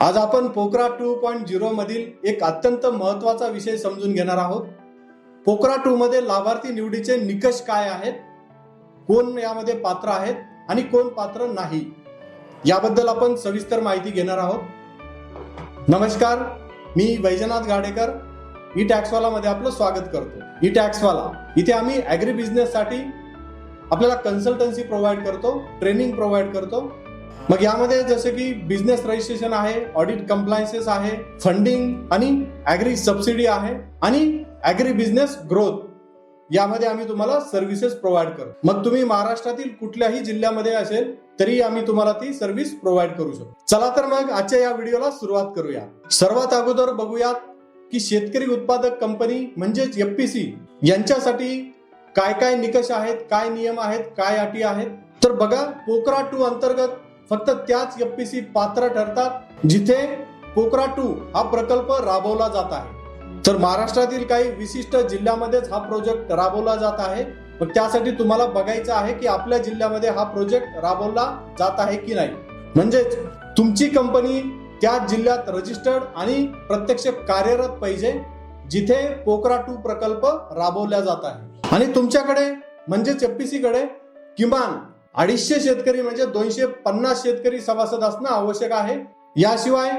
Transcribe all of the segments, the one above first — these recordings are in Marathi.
आज आपण पोकरा टू पॉईंट झिरो मधील एक अत्यंत महत्त्वाचा विषय समजून घेणार आहोत. पोकरा टू मध्ये लाभार्थी निवडीचे निकष काय आहेत? कोण यामध्ये पात्र आहेत आणि कोण पात्र नाही? याबद्दल आपण सविस्तर माहिती घेणार आहोत. नमस्कार मी वैजनाथ गाडेकर. ई टॅक्सवाला मध्ये आपलं स्वागत करतो. ई टॅक्सवाला इथे आम्ही ऍग्री बिझनेस साठी आपल्याला कन्सल्टन्सी प्रोव्हाइड करतो ट्रेनिंग प्रोव्हाइड करतो. मग यामध्ये जसं की बिझनेस रजिस्ट्रेशन आहे ऑडिट कम्प्लायन्सेस आहे फंडिंग आणि ऍग्री सबसिडी आहे आणि ऍग्री बिझनेस ग्रोथ यामध्ये आम्ही तुम्हाला सर्व्हिसेस प्रोव्हाइड करू मग तुम्ही महाराष्ट्रातील कुठल्याही जिल्ह्यामध्ये असेल तरी आम्ही तुम्हाला ती सर्व्हिस प्रोव्हाइड करू शकतो. चला तर मग आजच्या या व्हिडिओला सुरुवात करूया. सर्वात अगोदर बघूयात की शेतकरी उत्पादक कंपनी म्हणजेच एफपीसी यांच्यासाठी काय काय निकष आहेत काय नियम आहेत काय अटी आहेत? तर बघा पोकरा टू अंतर्गत फक्त त्याच एफपीसी पात्र ठरतात जिथे पोकरा टू हा प्रकल्प राबवला जात आहे. तर महाराष्ट्रातील काही विशिष्ट जिल्ह्यामध्येच हा प्रोजेक्ट राबवला जात आहे. मग त्यासाठी तुम्हाला बघायचं आहे की आपल्या जिल्ह्यामध्ये हा प्रोजेक्ट राबवला जात आहे की नाही. म्हणजेच तुमची कंपनी त्या जिल्ह्यात रजिस्टर्ड आणि प्रत्यक्ष कार्यरत पाहिजे जिथे पोकरा टू प्रकल्प राबवला जात आहे. आणि तुमच्याकडे म्हणजेच एफपीसी कडे किमान अडीचशे शेतकरी म्हणजे दोनशे पन्नास शेतकरी सभासद असणं आवश्यक आहे. याशिवाय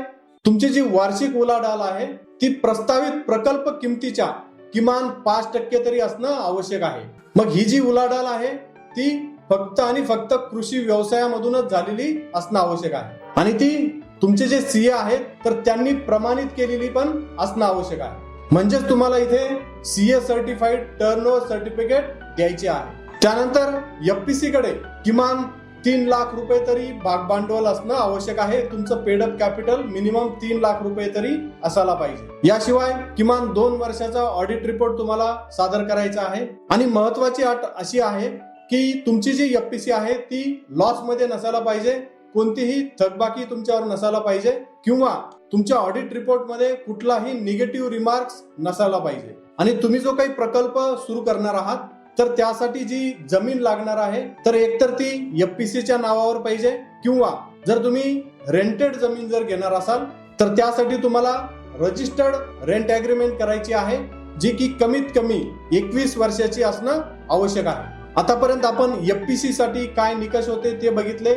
तुमची जी वार्षिक उलाढाल आहे ती प्रस्तावित प्रकल्प किमतीच्या किमान पाच टक्के तरी असणं आवश्यक आहे. मग ही जी उलाढाल आहे ती फक्त आणि फक्त कृषी व्यवसायामधूनच झालेली असणं आवश्यक आहे. आणि ती तुमचे जे सीए आहेत तर त्यांनी प्रमाणित केलेली पण असणं आवश्यक आहे. म्हणजेच तुम्हाला इथे सीए सर्टिफाईड टर्न सर्टिफिकेट द्यायचे आहे. त्यानंतर एफपीसी कडे किमान तीन लाख रुपये तरी भाग भांडवल असणं आवश्यक आहे. तुमचं पेडअप कॅपिटल मिनिमम तीन लाख रुपये तरी असायला पाहिजे. याशिवाय किमान दोन वर्षाचा ऑडिट रिपोर्ट तुम्हाला सादर करायचा आहे. आणि महत्वाची अट अशी आहे की तुमची जी एफपीसी आहे ती लॉसमध्ये नसायला पाहिजे. कोणतीही थकबाकी तुमच्यावर नसायला पाहिजे किंवा तुमच्या ऑडिट रिपोर्टमध्ये कुठलाही निगेटिव्ह रिमार्क्स नसायला पाहिजे. आणि तुम्ही जो काही प्रकल्प सुरू करणार आहात तर त्यासाठी जी जमीन लागणार आहे तर एकतर ती एफपीसीच्या नावावर पाहिजे किंवा जर तुम्ही रेंटेड जमीन जर घेणार असाल तर त्यासाठी तुम्हाला रजिस्टर्ड रेंट अग्रीमेंट करायची आहे जी की कमीत कमी एकवीस वर्षाची असणं आवश्यक आहे. आतापर्यंत आपण एफपीसी साठी काय निकष होते ते बघितले.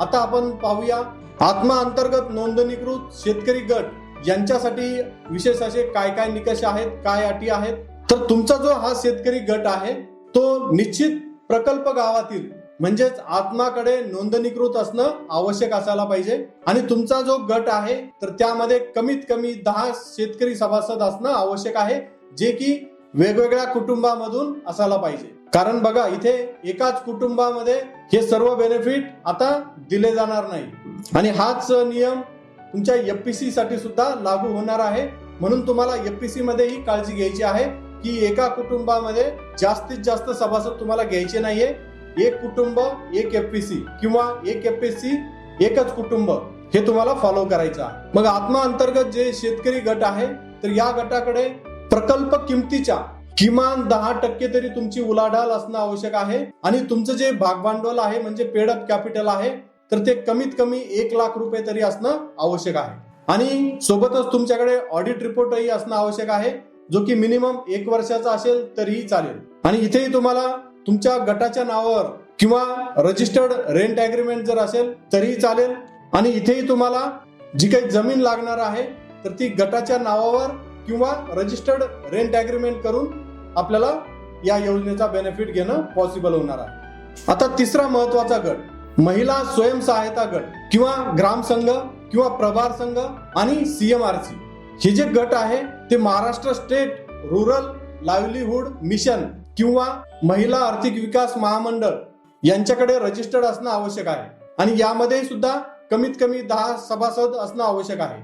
आता आपण पाहूया. आत्मा अंतर्गत नोंदणीकृत शेतकरी गट यांच्यासाठी विशेष असे काय काय निकष आहेत काय अटी आहेत? तर तुमचा जो हा शेतकरी गट आहे तो निश्चित प्रकल्प गावातील म्हणजेच आत्माकडे नोंदणीकृत असणं आवश्यक असायला पाहिजे. आणि तुमचा जो गट आहे तर त्यामध्ये कमीत कमी दहा शेतकरी सभासद असणं आवश्यक आहे जे की वेगवेगळ्या कुटुंबामधून असायला पाहिजे. कारण बघा इथे एकाच कुटुंबामध्ये हे सर्व बेनिफिट आता दिले जाणार नाही. आणि हाच नियम तुमच्या एफपीसी साठी सुद्धा लागू होणार आहे. म्हणून तुम्हाला एफपीसी मध्ये ही काळजी घ्यायची आहे. की एका कुटुंबामध्ये जास्तीत जास्त सभासद तुम्हाला घ्यायचे नाहीये. एक कुटुंब एक एफपीसी किंवा एक एफपीसी एकच कुटुंब हे तुम्हाला फॉलो करायचं आहे. मग आत्मा अंतर्गत जे शेतकरी गट आहे तर या गटाकडे प्रकल्प किमतीच्या किमान दहा टक्के तरी तुमची उलाढाल असणं आवश्यक आहे. आणि तुमचं जे भागभांडवल आहे म्हणजे पेडअप कॅपिटल आहे तर ते कमीत कमी एक लाख रुपये तरी असणं आवश्यक आहे. आणि सोबतच तुमच्याकडे ऑडिट रिपोर्टही असणं आवश्यक आहे. जो की मिनिमम एक वर्षाचा असेल तरीही चालेल. आणि इथेही तुम्हाला तुमच्या गटाच्या नावावर किंवा रजिस्टर्ड रेंट अग्रीमेंट जर असेल तरीही चालेल. आणि इथेही तुम्हाला जी काही जमीन लागणार आहे तर ती गटाच्या नावावर किंवा रजिस्टर्ड रेंट अग्रीमेंट करून आपल्याला या योजनेचा बेनिफिट घेणं पॉसिबल होणार आहे. आता तिसरा महत्त्वाचा गट महिला स्वयंसहायता गट किंवा ग्राम संघ किंवा प्रभार संघ आणि सीएमआरसी हे जे गट आहे ते Maharashtra state rural livelihood mission किंवा महिला आर्थिक विकास महामंडळ यांच्याकडे रजिस्टर्ड असणं आवश्यक आहे. आणि यामध्ये सुद्धा कमीत कमी दहा सभासद असणं आवश्यक आहे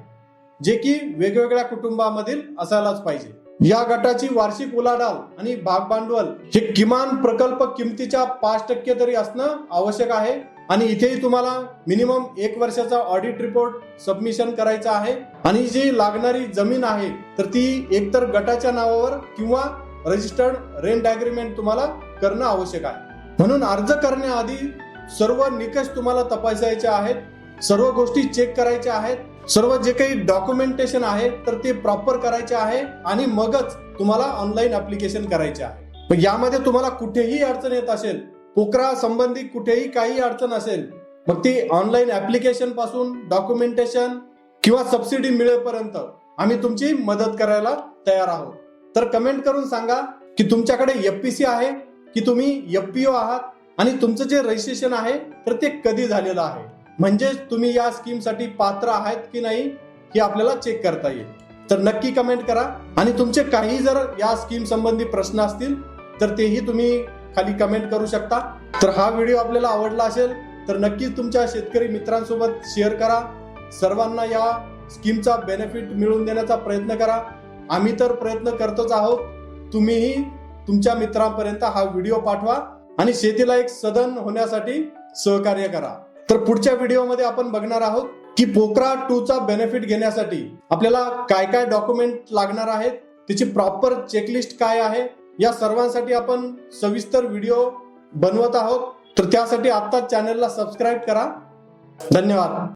जे की वेगवेगळ्या कुटुंबामधील असायलाच पाहिजे. या गटाची वार्षिक उलाढाल आणि भाग भांडवल हे किमान प्रकल्प किमतीच्या पाच टक्के तरी असणं आवश्यक आहे. आणि इथेही तुम्हाला मिनिमम एक वर्षाचा ऑडिट रिपोर्ट सबमिशन करायचा आहे. आणि जी लागणारी जमीन आहे तर ती एकतर गटाच्या नावावर किंवा रजिस्टर्ड रेंट अग्रीमेंट तुम्हाला करणं आवश्यक आहे. म्हणून अर्ज करण्याआधी सर्व निकष तुम्हाला तपासायचे आहेत सर्व गोष्टी चेक करायच्या आहेत सर्व जे काही डॉक्युमेंटेशन आहे तर ते प्रॉपर करायचे आहे आणि मगच तुम्हाला ऑनलाईन अप्लिकेशन करायचे आहे. यामध्ये तुम्हाला कुठेही अडचण येत असेल पोकरा संबंधी कुठेही काही अडचण असेल मग ती ऑनलाईन ऍप्लिकेशनपासून डॉक्युमेंटेशन किंवा सबसिडी मिळेपर्यंत आम्ही तुमची मदत करायला तयार आहोत. तर कमेंट करून सांगा की तुमच्याकडे एफपीसी आहे की तुम्ही एफपीओ आहात आणि तुमचं जे रजिस्ट्रेशन आहे तर ते कधी झालेलं आहे? म्हणजेच तुम्ही या स्कीमसाठी पात्र आहेत की नाही हे आपल्याला चेक करता येईल. तर नक्की कमेंट करा. आणि तुमचे काही जर या स्कीम संबंधी प्रश्न असतील तर तेही तुम्ही खाली कमेंट करू शकता. तर हा व्हिडिओ आपल्याला आवडला असेल तर नक्कीच तुमच्या शेतकरी मित्रांसोबत शेअर करा. सर्वांना या स्कीमचा बेनिफिट मिळवून देण्याचा प्रयत्न करा. आम्ही तर प्रयत्न करतोच आहोत. तुम्हीही तुमच्या मित्रांपर्यंत हा व्हिडिओ पाठवा आणि शेतीला एक सदन होण्यासाठी सहकार्य करा. तर पुढच्या व्हिडिओमध्ये आपण बघणार आहोत की पोकरा टू चा बेनिफिट घेण्यासाठी आपल्याला काय काय डॉक्युमेंट लागणार आहेत त्याची प्रॉपर चेकलिस्ट काय आहे या सर्वांसाठी आपण सविस्तर व्हिडिओ बनवत आहोत. तर त्यासाठी आत्ताच चॅनलला सबस्क्राईब करा. धन्यवाद.